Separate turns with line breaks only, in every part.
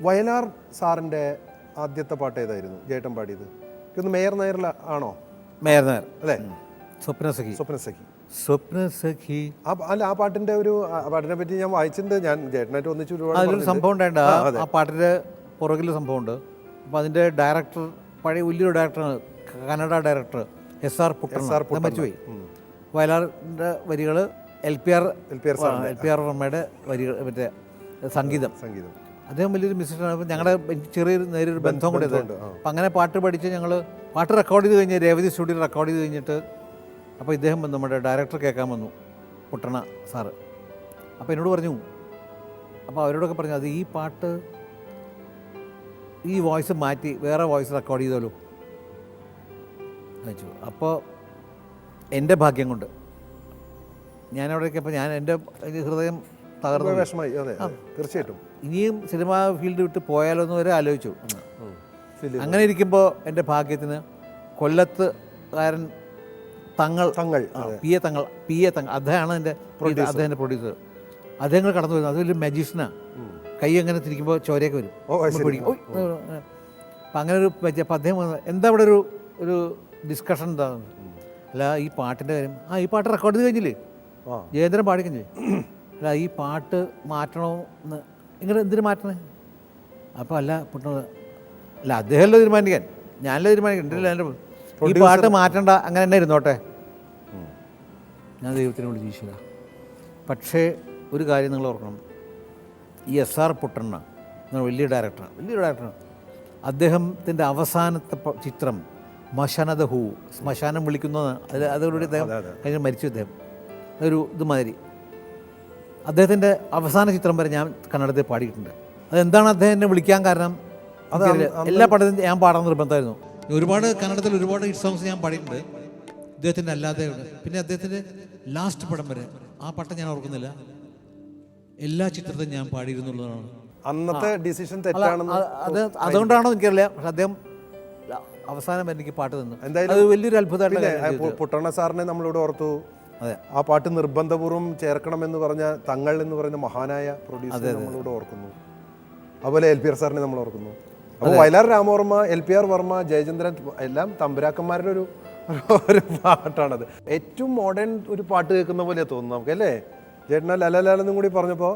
വയലാർ സാറിന്റെ ആദ്യത്തെ പാട്ട് ഏതായിരുന്നു? ജേട്ടൻ പാടിയത്. ഒന്ന് മേയർ നായർ ആണോ?
മേയർ നായർ.
അല്ലേ?
സ്വപ്നസഖി
സ്വപ്നസഖി
സ്വപ്നസഖി
ആ സഖി അല്ല ആ പാട്ടിന്റെ ഒരു ആ പാട്ടിനെ പറ്റി ഞാൻ വായിച്ചിട്ടുണ്ട്. ഞാൻ ജേട്ടനായിട്ട് ഒന്നിച്ച് ഒരുപാട്
അതിലൊരു
പറഞ്ഞിട്ടുണ്ട്.
സംഭവം ഉണ്ടായിട്ടുണ്ട്. ആ- ആ പാട്ടിന്റെ പുറകിൽ സംഭവമുണ്ട്. അപ്പോൾ അതിന്റെ ഡയറക്ടർ പഴയ വലിയൊരു ഡയറക്ടറാണ് Kannada director S R Puttanna
S R Puttanna.
മരിച്ചുപോയി. വയലാറിന്റെ വരികൾ L P
R L P R
L P R വർമ്മയുടെ വരികൾ മറ്റേ സംഗീതം.
സംഗീതം.
അദ്ദേഹം വലിയൊരു മ്യൂസിഷ്യനാണ് അപ്പോൾ ഞങ്ങളുടെ എനിക്ക് ചെറിയൊരു നേരിയൊരു ബന്ധം കൂടെ ഇത് അപ്പം അങ്ങനെ പാട്ട് പഠിച്ച് ഞങ്ങൾ പാട്ട് റെക്കോർഡ് ചെയ്ത് കഴിഞ്ഞ് രേവതി സ്റ്റുഡിയോയിൽ റെക്കോർഡ് ചെയ്ത് കഴിഞ്ഞിട്ട് അപ്പോൾ ഇദ്ദേഹം വന്ന് നമ്മുടെ ഡയറക്ടർ കേൾക്കാൻ വന്നു പുട്ടണ സാറ് അപ്പോൾ എന്നോട് പറഞ്ഞു അപ്പോൾ അവരോടൊക്കെ പറഞ്ഞു അത് ഈ പാട്ട് ഈ വോയിസ് മാറ്റി വേറെ വോയിസ് റെക്കോർഡ് ചെയ്തോളൂ വെച്ചു. അപ്പോൾ എന്റെ ഭാഗ്യം കൊണ്ട് ഞാനവിടേക്ക് അപ്പോൾ ഞാൻ എന്റെ ഹൃദയം തകർന്നു
വിഷമായി അതെ തീർച്ചയായിട്ടും.
ഇനിയും സിനിമാ ഫീൽഡ് വിട്ട് പോയാലോ എന്ന് വരെ ആലോചിച്ചു. അങ്ങനെ ഇരിക്കുമ്പോൾ എന്റെ ഭാഗ്യത്തിന് കൊല്ലത്തുകാരൻ തങ്ങൾ
തങ്ങൾ
ആ, P A Thangal P A Thangal അദ്ദേഹമാണ് എന്റെ അദ്ദേഹത്തിന്റെ പ്രൊഡ്യൂസർ അദ്ദേഹങ്ങൾ കടന്നു വരുന്നത്. അതൊരു മജീഷ്യനാണ് കൈ അങ്ങനെ തിരിക്കുമ്പോൾ ചോരയൊക്കെ വരും. അപ്പം അങ്ങനെ ഒരു അപ്പം അദ്ദേഹം എന്താ അവിടെ ഒരു ഒരു ഡിസ്കഷൻ എന്താണെന്ന് അല്ല ഈ പാട്ടിന്റെ കാര്യം. ആ ഈ പാട്ട് റെക്കോർഡ് ചെയ്ത് കഴിഞ്ഞില്ലേ? ജയേന്ദ്രൻ പാടിക്കഞ്ഞേ അല്ല ഈ പാട്ട് മാറ്റണോ എന്ന് ഇങ്ങനെ എന്തിനു മാറ്റണേ? അപ്പോൾ അല്ല പുട്ടണത് അല്ല അദ്ദേഹമല്ല തീരുമാനിക്കാൻ? ഞാനല്ല തീരുമാനിക്കാൻ? എന്റെ ഈ പാട്ട് മാറ്റണ്ട അങ്ങനെ തന്നെ ഇരുന്നോട്ടെ? ഞാൻ ദൈവത്തിനോട് ജീവിച്ചില്ല പക്ഷേ ഒരു കാര്യം നിങ്ങൾ ഓർക്കണം. ഈ എസ് ആർ പുട്ടണ്ണ എന്ന വലിയ ഡയറക്ടറാണ് വലിയൊരു ഡയറക്ടറാണ് അദ്ദേഹത്തിന്റെ അവസാനത്തെ ചിത്രം മശാനദ ഹൂ ശ്മശാനം വിളിക്കുന്നതാണ് അതിൽ അതോടുകൂടി അദ്ദേഹം കഴിഞ്ഞ് മരിച്ചു അദ്ദേഹം. ഒരു ഇതുമാതിരി. അദ്ദേഹത്തിന്റെ അവസാന ചിത്രം വരെ ഞാൻ കന്നഡത്തിൽ പാടിയിട്ടുണ്ട്. അതെന്താണ് അദ്ദേഹം എന്നെ വിളിക്കാൻ കാരണം? അത് എല്ലാ പടത്തും ഞാൻ പാടാൻ നിർബന്ധമായിരുന്നു. ഒരുപാട് കന്നഡത്തിൽ ഒരുപാട് ഹിറ്റ് സോങ്സ് ഞാൻ പാടിയിട്ടുണ്ട്. അദ്ദേഹത്തിന്റെ അല്ലാതെ പിന്നെ അദ്ദേഹത്തിന്റെ ലാസ്റ്റ് പടം വരെ ആ പട്ടം ഞാൻ ഓർക്കുന്നില്ല. എല്ലാ ചിത്രത്തിലും ഞാൻ പാടിയിരുന്നുള്ളതാണ്.
അന്നത്തെ ഡിസിഷൻ തെറ്റാണെന്ന്
അത് അത് അതുകൊണ്ടാണോ എനിക്കറിയില്ല. പക്ഷെ അദ്ദേഹം അവസാനം എനിക്ക് പാട്ട് തന്നു.
എന്തായാലും
അത് വലിയൊരു
അത്ഭുതമായിട്ട് പുട്ടണ സാറിനെ നമ്മളിവിടെ ഓർത്തു. ആ പാട്ട് നിർബന്ധപൂർവം ചേർക്കണമെന്ന് പറഞ്ഞ തങ്ങൾ എന്ന് പറയുന്ന മഹാനായ പ്രൊഡ്യൂസർ നമ്മളോട് ഓർക്കുന്നു. അതുപോലെ എൽ പി ആർ സാറിനെ നമ്മൾ ഓർക്കുന്നു. അപ്പോൾ Vayalar Ramavarma L P R Varma Jayachandran എല്ലാം തമ്പുരാക്കന്മാരുടെ ഒരു ഒരു പാട്ടാണത്. ഏറ്റവും മോഡേൺ ഒരു പാട്ട് കേൾക്കുന്ന പോലെ തോന്നുന്നു നമുക്ക് അല്ലേ? ചേട്ടന ലലലാലെന്നും കൂടി പറഞ്ഞപ്പോൾ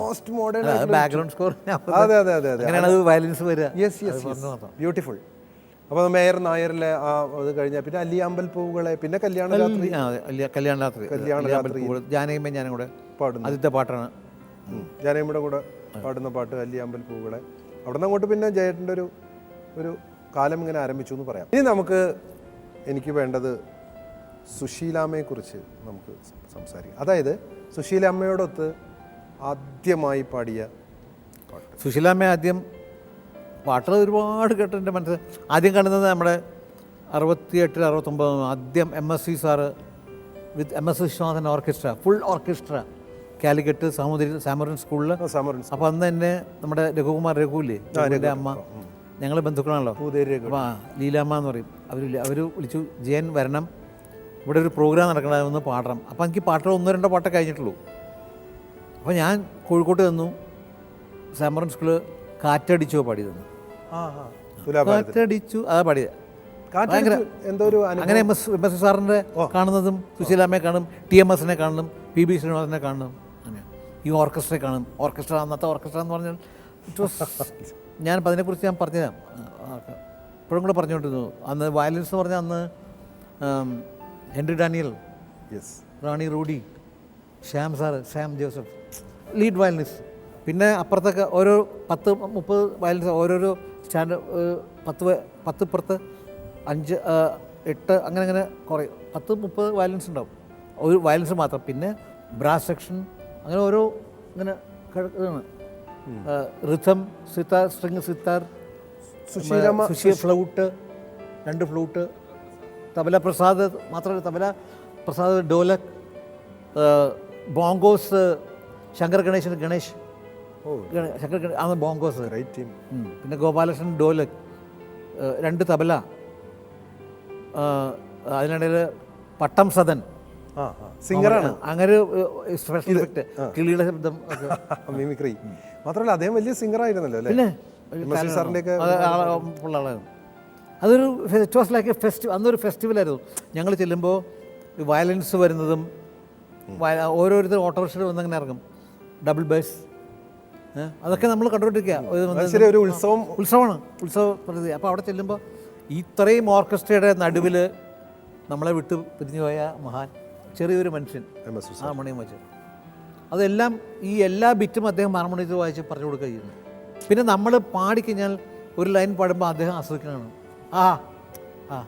മോസ്റ്റ് മോഡേൺ
ബാക്ക്ഗ്രൗണ്ട് സ്കോർ
അതെ അതെ അതെ അതെ.
അങ്ങനെയാണ് അത് വയലൻസ് വരിക.
യെസ് യെസ് ബ്യൂട്ടിഫുൾ അപ്പോൾ മേയർ നായരിലെ ആ അത് കഴിഞ്ഞാൽ പിന്നെ അല്ലിയാമ്പൽ പൂവുകളെ പിന്നെ കല്യാണ രാത്രി.
അല്ല, കല്യാണ രാത്രി.
കല്യാണ.
ജാനകിയമ്മയും ഞാനും കൂടെ
പാടുന്നു.
ആദ്യത്തെ പാട്ടാണ്.
ജാനകിമ്മയുടെ കൂടെ പാടുന്ന പാട്ട് അല്ലിയാമ്പൽ പൂവുകളെ. അവിടെ നിന്ന് അങ്ങോട്ട് പിന്നെ ജയേട്ടന്റെ ഒരു ഒരു കാലം ഇങ്ങനെ ആരംഭിച്ചു എന്ന് പറയാം. ഇനി നമുക്ക് എനിക്ക് വേണ്ടത് സുശീലാമ്മയെക്കുറിച്ച് നമുക്ക് സംസാരിക്കാം. അതായത് സുശീലാമ്മയോടൊത്ത് ആദ്യമായി പാടിയ
സുശീലാമ്മ ആദ്യം പാട്ടുകൾ ഒരുപാട് കേട്ട് എന്റെ മനസ്സിൽ ആദ്യം കാണുന്നത് നമ്മുടെ അറുപത്തിയെട്ടിൽ അറുപത്തൊമ്പത് ആദ്യം M S C sir with M S Viswanathan orchestra full orchestra Calicut Samoothiri Zamorin സ്കൂളിൽ
അപ്പം
അപ്പോൾ അന്ന് തന്നെ നമ്മുടെ രഘുകുമാർ രഘുവില്ലേ? രഘുവിന്റെ അമ്മ. ഞങ്ങൾ ബന്ധുക്കളാണല്ലോ. അപ്പോൾ ആ ലീലാമ്മ എന്ന് പറയും. അവർ അവർ വിളിച്ചു ജയൻ വരണം. ഇവിടെ ഒരു പ്രോഗ്രാം നടക്കണമെന്ന് പാടണം. അപ്പോൾ എനിക്ക് പാട്ടുകൾ ഒന്നോ രണ്ടോ പാട്ടേ കഴിഞ്ഞിട്ടുള്ളൂ. അപ്പോൾ ഞാൻ കോഴിക്കോട്ട് തന്നു സാമറിൻ സ്കൂൾ കാറ്റടിച്ചോ പാടി തന്നു കാറ്റടിച്ചു അതാ പാടിയത്. അങ്ങനെ എം എസ് എം എസ് സാറിന്റെ കാണുന്നതും സുശീലാമ്മയെ കാണും ടി എം എസിനെ കാണും പി ബി ശ്രീനിവാസനെ കാണും അങ്ങനെ. ഈ ഓർക്കസ്ട്രയെ കാണും. ഓർക്കസ്ട്ര അന്നത്തെ ഓർക്കസ്ട്ര എന്ന് പറഞ്ഞാൽ ഇറ്റ് വാസ് ഞാനിപ്പോൾ അതിനെക്കുറിച്ച് ഞാൻ പറഞ്ഞുതരാം. ഇപ്പോഴും കൂടെ പറഞ്ഞുകൊണ്ടിരുന്നു. അന്ന് വയലൻസ് എന്ന് പറഞ്ഞാൽ അന്ന് Henry Daniel
yes
Rani Rudy Shyam sir Shyam Joseph lead violinist. പിന്നെ അപ്പുറത്തൊക്കെ ഓരോ പത്ത് മുപ്പത് വയലിൻസ് ഓരോരോ സ്റ്റാൻഡ് പത്ത് വ- പത്ത് ഇപ്പുറത്ത് അഞ്ച് എട്ട് അങ്ങനെ അങ്ങനെ കുറേ പത്ത് മുപ്പത് വയലൻസ് ഉണ്ടാവും. ഒരു വയലൻസ് മാത്രം. പിന്നെ ബ്രാസ് സെക്ഷൻ അങ്ങനെ ഓരോ ഇങ്ങനെ കിടക്കുന്നതാണ് റിഥം സിത്താർ സ്ട്രിങ് സിത്താർ
സുശീലമ്മ
സുശീ ഫ്ലൗട്ട് രണ്ട് ഫ്ലൂട്ട് തബല പ്രസാദ് മാത്രമല്ല തബല പ്രസാദ് ഡോലക് ബോങ്കോസ് ശങ്കർ ഗണേശൻ ഗണേഷ്
ഓ
ഗണ- ശങ്കർ ആണ് ബോങ്കോസ്.
റൈറ്റ് ടീം
പിന്നെ ഗോപാലകൃഷ്ണൻ ഡോലക്. രണ്ട് തബല. അതിനിടയിൽ പട്ടം സദൻ.
സിംഗറാണ്.
അങ്ങനെ സ്പെഷ്യൽ ഇഫക്റ്റ് കിളിയുടെ ശബ്ദം
മിമിക്രി മാത്രമല്ല അദ്ദേഹം വലിയ സിംഗർ ആയിരുന്നല്ലോ അല്ലേ
അതൊരു it was like a festival അന്നൊരു ഫെസ്റ്റിവലായിരുന്നു ഞങ്ങൾ ചെല്ലുമ്പോൾ വയലൻസ് വരുന്നതും ഓരോരുത്തരും ഓട്ടോറിക്ഷയിൽ വന്നങ്ങനെ ഇറങ്ങും. ഡബിൾ ബേസ് അതൊക്കെ നമ്മൾ കണ്ടുകൊണ്ടിരിക്കുക. ഇത് വന്ന്
ശരി ഒരു ഉത്സവം.
ഉത്സവമാണ്. ഉത്സവ പ്രതി അപ്പോൾ അവിടെ ചെല്ലുമ്പോൾ ഇത്രയും ഓർക്കസ്ട്രയുടെ നടുവിൽ നമ്മളെ വിട്ട് പിരിഞ്ഞു പോയ മഹാൻ ചെറിയൊരു മനുഷ്യൻ ഹാർമോണിയം വെച്ച്. അതെല്ലാം ഈ എല്ലാ ബിറ്റും അദ്ദേഹം ഹാർമോണിയത്തിൽ വായിച്ച് പറഞ്ഞു കൊടുക്കുക ചെയ്യുന്നു. പിന്നെ നമ്മൾ പാടിക്കഴിഞ്ഞാൽ ഒരു ലൈൻ പാടുമ്പോൾ അദ്ദേഹം ആസ്വദിക്കണമാണ് ആ ആ.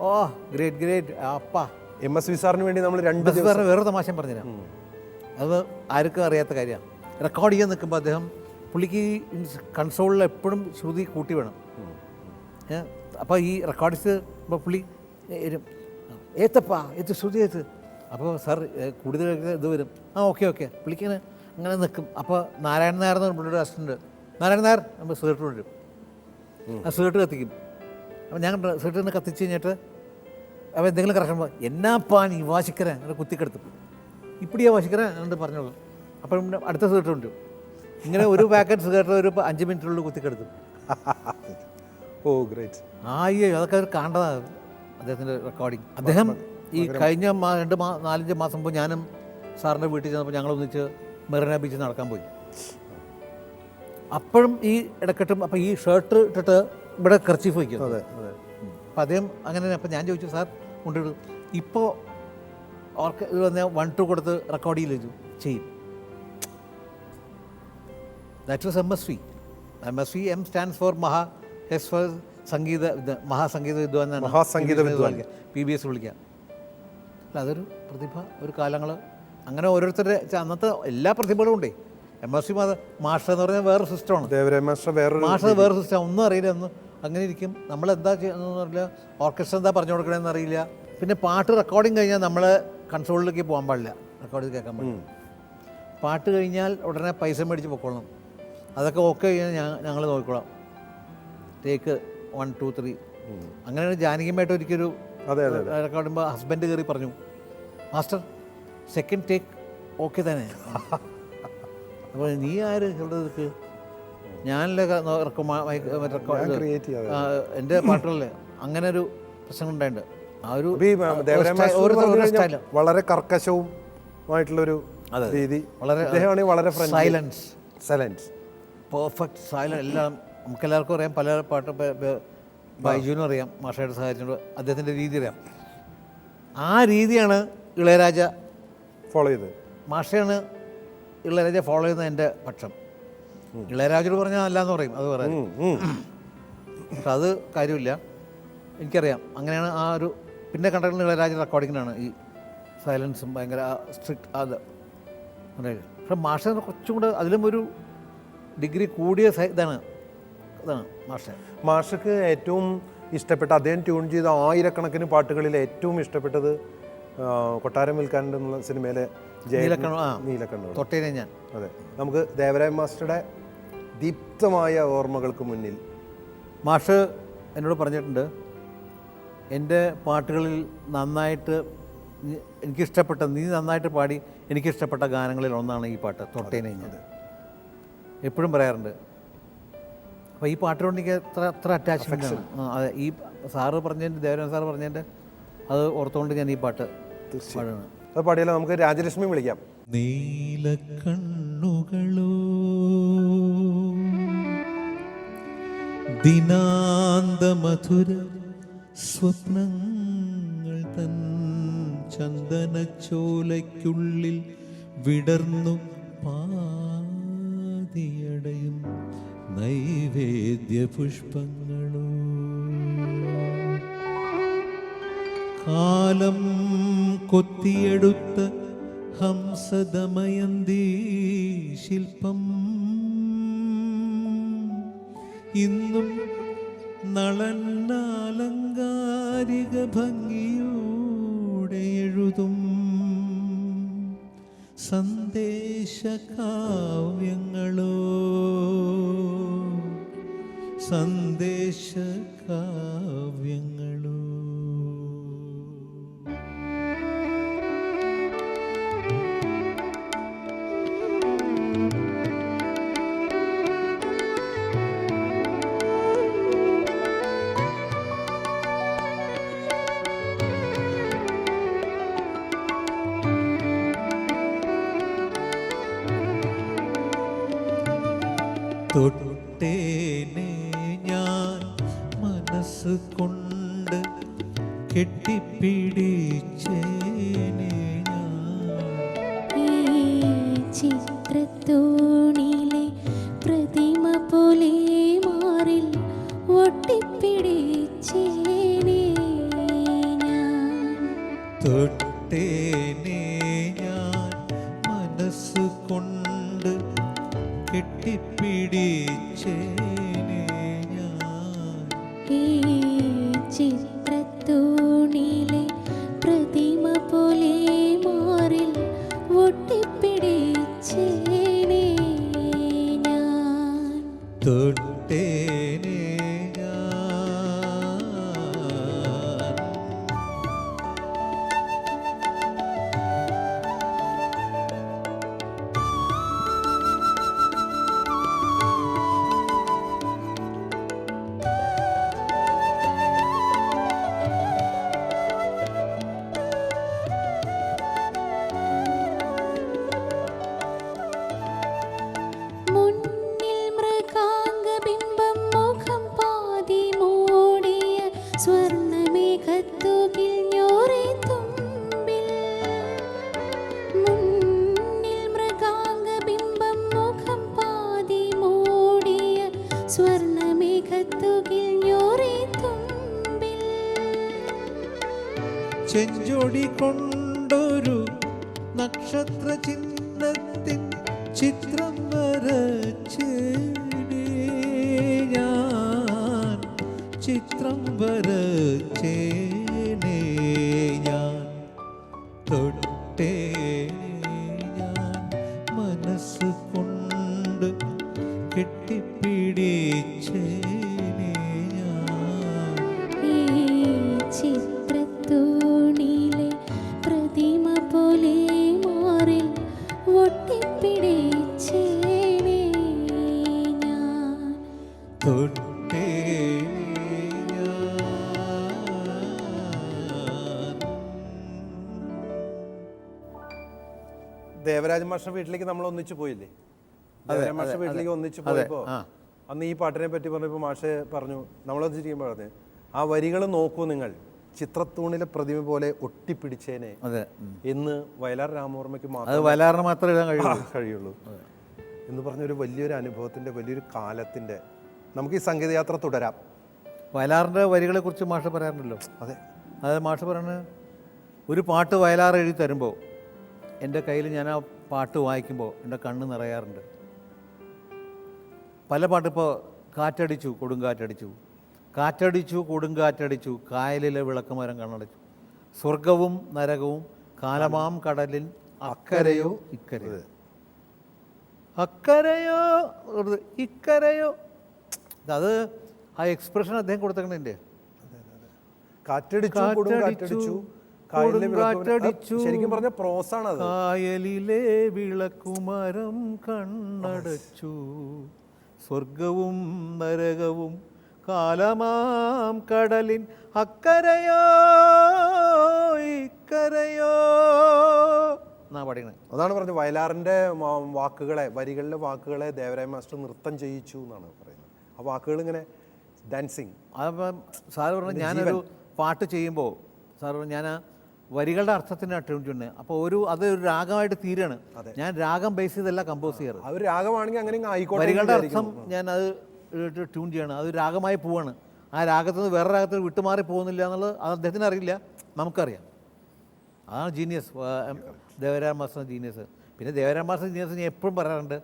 Oh great great. അപ്പാ.
എം എസ് വി സാറിന് വേണ്ടി നമ്മൾ രണ്ട്
സാറിന് വേറെ തമാശ പറഞ്ഞുതരാം. അത് ആർക്കും അറിയാത്ത കാര്യമാണ്. റെക്കോർഡ് ചെയ്യാൻ നിൽക്കുമ്പോൾ അദ്ദേഹം പുള്ളിക്ക് കൺസോളിൽ എപ്പോഴും ശ്രുതി കൂട്ടി വേണം. അപ്പോൾ ഈ റെക്കോർഡിസ്റ്റ് ഇപ്പോൾ പുള്ളി ഏത്തപ്പാ ഏത്ത് ശ്രുതി ഏത്ത്? അപ്പോൾ സാർ കൂടുതൽ ഇത് വരും. ആ ഓക്കെ ഓക്കെ. പുള്ളിക്കിങ്ങനെ അങ്ങനെ നിൽക്കും അപ്പോൾ നാരായണൻ നായർ എന്ന് പുള്ളിയുടെ അസിസ്റ്റന്റ് നാരായണൻ നായർ നമ്മൾ സിഗരറ്റ് വരും ആ സിഗരറ്റ് കത്തിക്കും. അപ്പോൾ ഞാൻ സിഗരറ്റ് കത്തിച്ച് കഴിഞ്ഞിട്ട് അപ്പോൾ എന്തെങ്കിലും കറക്ഷൻ എന്നാപ്പാ നീ വാശിക്കരൻ അങ്ങനെ കുത്തിക്കെടുത്തു. ഇപ്പിടിയാ വാശിക്കരൻ എന്നിട്ട് പറഞ്ഞോളൂ. പിന്നെ അടുത്ത സിഗരറ്റ് ഉണ്ട് ഇങ്ങനെ ഒരു പാക്കറ്റ് സിഗരറ്റ് ഒരു അഞ്ച് മിനിറ്റിനുള്ളിൽ കുത്തിക്കെടുത്തു.
ഓ ഗ്രേറ്റ്
ആയ്യോ അതൊക്കെ അവർ കാണേണ്ടതാണ് അദ്ദേഹത്തിന്റെ റെക്കോർഡിങ് അദ്ദേഹം ഈ കഴിഞ്ഞ മാ- രണ്ട് മാ നാലഞ്ച് മാസം മുമ്പ് ഞാനും സാറിന്റെ വീട്ടിൽ ചെന്നപ്പോൾ ഞങ്ങൾ ഒന്നിച്ച് മെറീന ബീച്ചിൽ നടക്കാൻ പോയി. അപ്പോഴും ഈ ഇടക്കെട്ടും അപ്പം ഈ ഷർട്ട് ഇട്ടിട്ട് ഇവിടെ കർച്ചീഫ് വയ്ക്കും
അതെ അതെ.
അപ്പം അദ്ദേഹം അങ്ങനെ അപ്പം ഞാൻ ചോദിച്ചു സാർ കൊണ്ടിടും ഇപ്പോൾ അവർക്ക് ഇത് വന്ന വൺ ടു കൊടുത്ത് റെക്കോർഡ് ചെയ്യില്ല? ചെയ്യും. That was M S V M S V M stands for Maha S for Sangeetha Mahasangeetha Vidwan
Mahasangeetha Vidwan.
P B S വിളിക്കുക അല്ല അതൊരു പ്രതിഭ ഒരു കാലങ്ങൾ അങ്ങനെ ഓരോരുത്തരുടെ അന്നത്തെ എല്ലാ പ്രതിഭകളും ഉണ്ടേ. എം എസ് സി മാഷ എന്ന് പറഞ്ഞാൽ വേറെ സിസ്റ്റമാണ്
മാസ്റ്റർ
വേറെ സിസ്റ്റം ഒന്നും അറിയില്ല ഒന്നും അങ്ങനെ ഇരിക്കും. നമ്മൾ എന്താ ചെയ്യുന്നതെന്ന് അറിയില്ല ഓർക്കസ്ട്ര എന്താ പറഞ്ഞു കൊടുക്കണമെന്ന് അറിയില്ല. പിന്നെ പാട്ട് റെക്കോർഡിങ് കഴിഞ്ഞാൽ നമ്മൾ കൺസോളിലേക്ക് പോകാൻ പാടില്ല. റെക്കോർഡ് കേൾക്കാൻ പാടില്ല. പാട്ട് കഴിഞ്ഞാൽ ഉടനെ പൈസ മേടിച്ച് പൊക്കോളണം. അതൊക്കെ ഓക്കെ കഴിഞ്ഞാൽ ഞങ്ങൾ നോക്കിക്കോളാം. ടേക്ക് വൺ ടു ത്രീ അങ്ങനെയാണ് ജാനകിയുമായിട്ട് ഒരിക്കലൊരു റെക്കോർഡുമ്പോൾ ഹസ്ബൻഡ് കയറി പറഞ്ഞു മാസ്റ്റർ സെക്കൻഡ് ടേക്ക് ഓക്കെ തന്നെ. അപ്പോൾ നീ ആര്? ഇവിടെ ഞാനല്ലേ എന്റെ പാട്ടുകളല്ലേ? അങ്ങനെ ഒരു പ്രശ്നം ഉണ്ടായിട്ടുണ്ട് ആ ഒരു
വളരെ കർക്കശവും ആയിട്ടുള്ളൊരു രീതി.
വളരെ
വളരെ
സൈലൻസ്
സൈലൻസ്
പെർഫെക്റ്റ് സൈലൻസ് എല്ലാം നമുക്കെല്ലാവർക്കും അറിയാം. പല പാട്ട് ബൈജുവിനും അറിയാം. മാഷയുടെ സഹായിച്ചുകൊണ്ട് അദ്ദേഹത്തിന്റെ രീതി അറിയാം. ആ രീതിയാണ് ഇളയരാജ
ഫോളോ ചെയ്ത്
മാഷയാണ് ഇളയരാജ ഫോളോ ചെയ്യുന്ന എന്റെ പക്ഷം. ഇളയരാജയോട് പറഞ്ഞാൽ അല്ല എന്ന് പറയും. അത് പറയാം.
ഉം, ഉം.
പക്ഷെ അത് കാര്യമില്ല. എനിക്കറിയാം. അങ്ങനെയാണ് ആ ഒരു പിന്നെ കണ്ടിട്ടുള്ള ഇളയരാജ റെക്കോർഡിങ്ങിനാണ് ഈ സൈലൻസും ഭയങ്കര സ്ട്രിക്റ്റ് അത്. പക്ഷെ മാഷ കുറച്ചും കൂടെ അതിലും ഒരു ഡിഗ്രി കൂടിയ ഇതാണ്. ഇതാണ് മാഷ.
മാഷക്ക് ഏറ്റവും ഇഷ്ടപ്പെട്ട അദ്ദേഹം ട്യൂൺ ചെയ്ത ആയിരക്കണക്കിന് പാട്ടുകളിൽ ഏറ്റവും ഇഷ്ടപ്പെട്ടത് കൊട്ടാരം വിൽക്കാനുണ്ട് എന്നുള്ള സിനിമയിലെ ജയ
നീലക്കണ്ണു ആ തൊട്ടേനെ ഞാൻ.
അതെ. നമുക്ക് ദേവരായ മാസ്റ്ററുടെ ദീപ്തമായ ഓർമ്മകൾക്ക് മുന്നിൽ.
മാഷ് എന്നോട് പറഞ്ഞിട്ടുണ്ട് എന്റെ പാട്ടുകളിൽ നന്നായിട്ട് എനിക്കിഷ്ടപ്പെട്ട നീ നന്നായിട്ട് പാടി എനിക്കിഷ്ടപ്പെട്ട ഗാനങ്ങളിൽ ഒന്നാണ് ഈ പാട്ട് തൊട്ടേനെ ഞാൻ. എപ്പോഴും പറയാറുണ്ട്. അപ്പോൾ ഈ പാട്ടിനോട് എനിക്ക് അത്ര അത്ര അറ്റാച്ച്മെന്റ് ആണ്. അതെ ഈ സാറ് പറഞ്ഞതിന്റെ ദേവരാജൻ സാറ് പറഞ്ഞതിന്റെ അത് ഓർത്തുകൊണ്ട് ഞാൻ ഈ പാട്ട് പാടുകയാണ്
അത് പാടിയാലോ നമുക്ക് രാജലക്ഷ്മി വിളിക്കാം.
നീലക്കണ്ണുകളോ ദിനാന്ത മധുര സ്വപ്നങ്ങൾ തൻ ചന്ദനച്ചോലയ്ക്കുള്ളിൽ വിടർന്നു പാതിയടയും നൈവേദ്യ പുഷ്പങ്ങളോ കാലം കൊത്തിയെടുത്ത ഹംസദമയന്തി ശില്പം. ഇന്നും നളന്നാലങ്കാരിക ഭംഗിയോടെ എഴുതും. സന്ദേശകാവ്യങ്ങളോ? സന്ദേശകാവ്യങ്ങളോ തൊട്ടേനെ ഞാൻ മനസ്സ് കൊണ്ട് കെട്ടിപ്പിടിച്ചേനെ ഞാൻ.
ഈ ചിത്രത്തൂണിലെ
നക്ഷത്ര ചിഹ്നത്തിൻ ചിത്രം വരച്ചേനെ ഞാൻ. ചിത്രം വരച്ചേനെ തൊട്ടേ
ദേവരാജ മാഷ വീട്ടിലേക്ക് നമ്മൾ ഒന്നിച്ചു പോയില്ലേ? ദേവരാജ മാഷ വീട്ടിലേക്ക് ഒന്നിച്ചു പോയപ്പോ അന്ന് ഈ പാട്ടിനെ പറ്റി പറഞ്ഞപ്പോ മാഷ് പറഞ്ഞു നമ്മളൊന്നിച്ചിരിക്കുമ്പോൾ പറഞ്ഞു ആ വരികൾ നോക്കൂ നിങ്ങൾ. ചിത്രത്തൂണിലെ പ്രതിമ പോലെ ഒട്ടിപ്പിടിച്ചേനെ. എന്ന് വയലാർ രാമവർമ്മയ്ക്ക് മാത്രം
വയലാറിന് മാത്രമേ എഴുതാൻ
കഴിയുള്ളൂ. എന്ന് പറഞ്ഞൊരു വലിയൊരു അനുഭവത്തിന്റെ വലിയൊരു കാലത്തിന്റെ നമുക്ക് ഈ സംഗീതയാത്ര തുടരാം.
വയലാറിന്റെ വരികളെ കുറിച്ച് മാഷ് പറയാറുണ്ടല്ലോ.
അതെ.
അതായത് മാഷ് പറയുന്നത് ഒരു പാട്ട് വയലാർ എഴുതി തരുമ്പോൾ എന്റെ കയ്യിൽ ഞാൻ ആ പാട്ട് വായിക്കുമ്പോൾ എന്റെ കണ്ണ് നിറയാറുണ്ട്. പല പാട്ട് ഇപ്പോൾ കാറ്റടിച്ചു കൊടുങ്കാറ്റടിച്ചു കാറ്റടിച്ചു. കൊടുങ്കാറ്റടിച്ചു കായലിലെ വിളക്കുമരം കണ്ണടച്ചു. സ്വർഗവും നരകവും കാലമാം കടലിൽ അക്കരയോ ഇക്കരയോ. അക്കരയോ ഇക്കരയോ. അത് ആ എക്സ്പ്രഷൻ അദ്ദേഹം കൊടുത്തേക്കണതിന്റെ
കാറ്റടിച്ചു കാറ്റടിച്ചു ശരിക്കും പറഞ്ഞ പ്രോസാണ്
കായലിലെ വിളക്കുമരം കണ്ണടച്ചു. സ്വർഗവും നരകവും കാലമാം കടലിൻ അക്കരയോ ഇക്കരയോ. എന്നാ പഠിക്കണേ
അതാണ് പറഞ്ഞത് വയലാറിന്റെ വാക്കുകളെ വരികളിലെ വാക്കുകളെ ദേവരായ മാസ്റ്റർ നൃത്തം ചെയ്യിച്ചു എന്നാണ് പറയുന്നത്. ആ വാക്കുകൾ ഇങ്ങനെ ഡാൻസിങ്
അപ്പം സാറ് പറഞ്ഞു ഞാനൊരു പാട്ട് ചെയ്യുമ്പോൾ സാർ പറഞ്ഞു ഞാൻ ആ വരികളുടെ അർത്ഥത്തിന് ട്യൂൺ ചെയ്യുന്നത് അപ്പോൾ ഒരു അത് ഒരു രാഗമായിട്ട് തീരാണ്. ഞാൻ രാഗം ബേസ് ചെയ്തല്ല കമ്പോസ് ചെയ്യാറ്.
ആ ഒരു രാഗമാണെങ്കിൽ അങ്ങനെ ആയിക്കോട്ടെ
വരികളുടെ അർത്ഥം ഞാൻ അത് ട്യൂൺ ചെയ്യണം. അത് രാഗമായി പോവാണ്. ആ രാഗത്തിൽ നിന്ന് വേറെ രാഗത്തിൽ വിട്ടുമാറി പോകുന്നില്ല എന്നുള്ളത് അത് അദ്ദേഹത്തിന് അറിയില്ല. നമുക്കറിയാം. അതാണ് ജീനിയസ് ദേവരാം മാസ്റ്റർ ജീനിയസ് പിന്നെ ദേവരാം മാസ്റ്റർ ജീനിയസ് ഞാൻ എപ്പോഴും പറയാറുണ്ട്.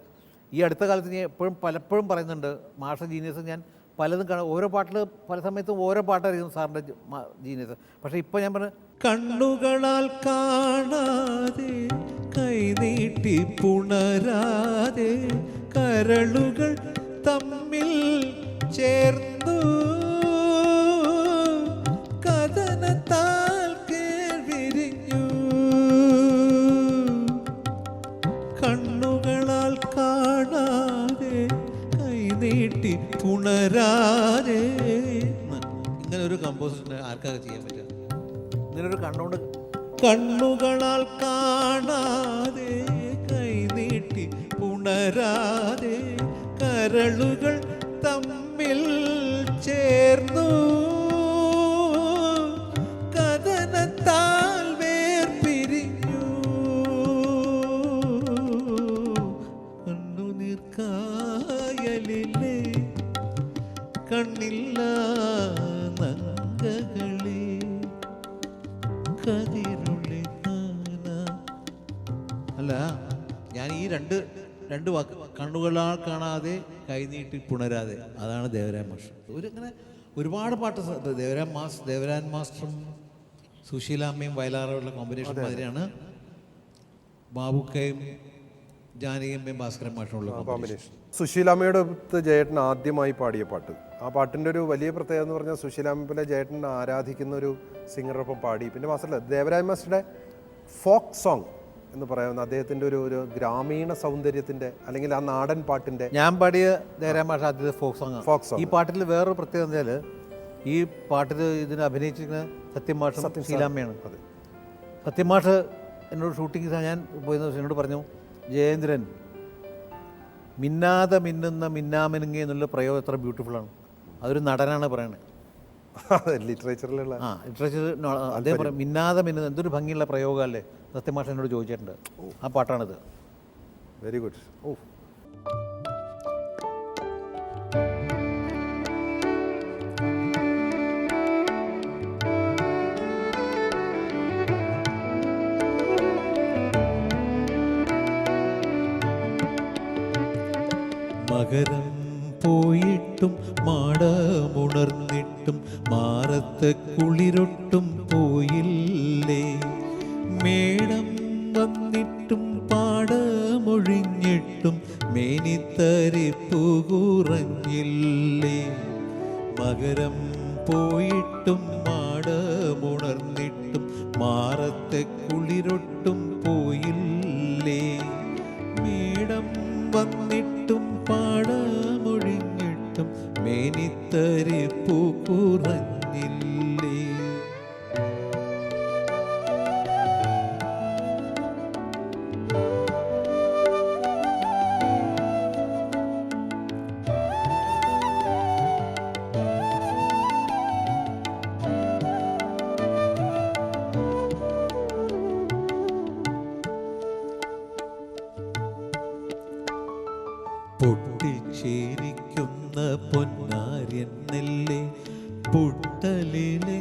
ഈ അടുത്ത കാലത്ത് ഞാൻ എപ്പോഴും പലപ്പോഴും പറയുന്നുണ്ട് മാഷ ജീനിയസ് ഞാൻ പലതും കാണാം. ഓരോ പാട്ടിൽ പല സമയത്തും ഓരോ പാട്ടായിരിക്കും സാറിന്റെ ജീനിയസ് പക്ഷേ ഇപ്പോൾ ഞാൻ പറഞ്ഞു
കണ്ണുകളാൽ കാണാതെ കൈനീട്ടി പുണരാതെ കരളുകൾ തമ്മിൽ ചേർന്നു. കഥനത്താൽ കേൾവിരിഞ്ഞു. ഇങ്ങനെ ഒരു കമ്പോസിഷന് ആർക്കാകെ ചെയ്യാൻ പറ്റുക?
ഇങ്ങനൊരു കണ്ണുകൊണ്ട്
കണ്ണുകളാൽ കാണാതെ കൈനീട്ടി ഉണരാതെ
കരളുകൾ തമ്മിൽ ചേർന്നു. കഥനത്താൽ വേർപിരിഞ്ഞു. കണ്ണുനീർക്കായലിലെ കണ്ണില്ല നങ്കകളെ കതിരുള്ളി അല്ല ഞാൻ ഈ രണ്ട് രണ്ട് വാക്ക് കണ്ണുകളാൽ കാണാതെ കൈനീട്ടി പുണരാതെ. അതാണ് ദേവരാൻ മാസ്റ്റർ ഒരു ഇങ്ങനെ ഒരുപാട് പാട്ട് ദേവരാൻ മാസ് ദേവരാൻ മാസ്റ്ററും സുശീലാമ്മയും വയലാറുള്ള കോമ്പിനേഷൻ മാതിരിയാണ് ബാബുക്കയും ജാനകിയമ്മയും ഭാസ്കരൻ കോമ്പിനേഷൻ
കോമ്പിനേഷൻ സുശീലാമ്മയുടെ അടുത്ത് ജയേട്ടൻ ആദ്യമായി പാടിയ പാട്ട്. ആ പാട്ടിന്റെ ഒരു വലിയ പ്രത്യേകത എന്ന് പറഞ്ഞാൽ സുശീലാമ്മ ജയേട്ടൻ ആരാധിക്കുന്ന ഒരു സിംഗറൊപ്പം പാടി. പിന്നെ മാത്രമല്ല ദേവരാജ് മാസ്റ്ററുടെ ഫോക്ക് സോങ് എന്ന് പറയാവുന്ന അദ്ദേഹത്തിന്റെ ഒരു ഒരു ഗ്രാമീണ സൗന്ദര്യത്തിന്റെ അല്ലെങ്കിൽ ആ നാടൻ പാട്ടിന്റെ
ഞാൻ പാടിയ ദേവരായ മാഷ ആദ്യത്തെ ഫോക്ക് സോങ്
ഫോക്ക് സോങ്
ഈ പാട്ടിൽ വേറൊരു പ്രത്യേകത വെച്ചാൽ ഈ പാട്ടിൽ ഇതിന് അഭിനയിച്ചിരിക്കുന്ന സത്യം സത്യമാഷും ശീലാമ്മയാണ്.
അതെ.
സത്യമാഷ് എന്നോട് ഷൂട്ടിംഗ് ഞാൻ പോയി എന്നോട് പറഞ്ഞു ജയേന്ദ്രൻ മിന്നാതെ മിന്നുന്ന മിന്നാമിനുങ്ങി എന്നുള്ള പ്രയോഗം എത്ര ബ്യൂട്ടിഫുള്ളാണ് അതൊരു നടനാണ് പറയണത്
ലിറ്ററേച്ചറിലുള്ള
ആ ലിറ്ററേച്ചർ അദ്ദേഹം പറയും മിന്നാതെ മിന്നുന്ന എന്തൊരു ഭംഗിയുള്ള പ്രയോഗമല്ലേ? സത്യമാഷനോട് ചോദിച്ചിട്ടുണ്ട്. ആ പാട്ടാണിത്.
Very good oh.
മകരം പോയിട്ടും മാടമുണർന്നിട്ടും മാറത്ത് കുളിരൊട്ടും പോയില്ലേ? മേടം വന്നിട്ടും പാടമൊഴിഞ്ഞിട്ടും മേനിത്തരിപ്പു കുറഞ്ഞില്ലേ? മകരം പോയിട്ടും മാടമുണർന്നിട്ടും മാറത്തെ കുളിരൊട്ടും പോയില്ലേ? മേടം വന്നിട്ടും മേനിത്തരിപ്പു പുട്ടലിലെങ്ങാനും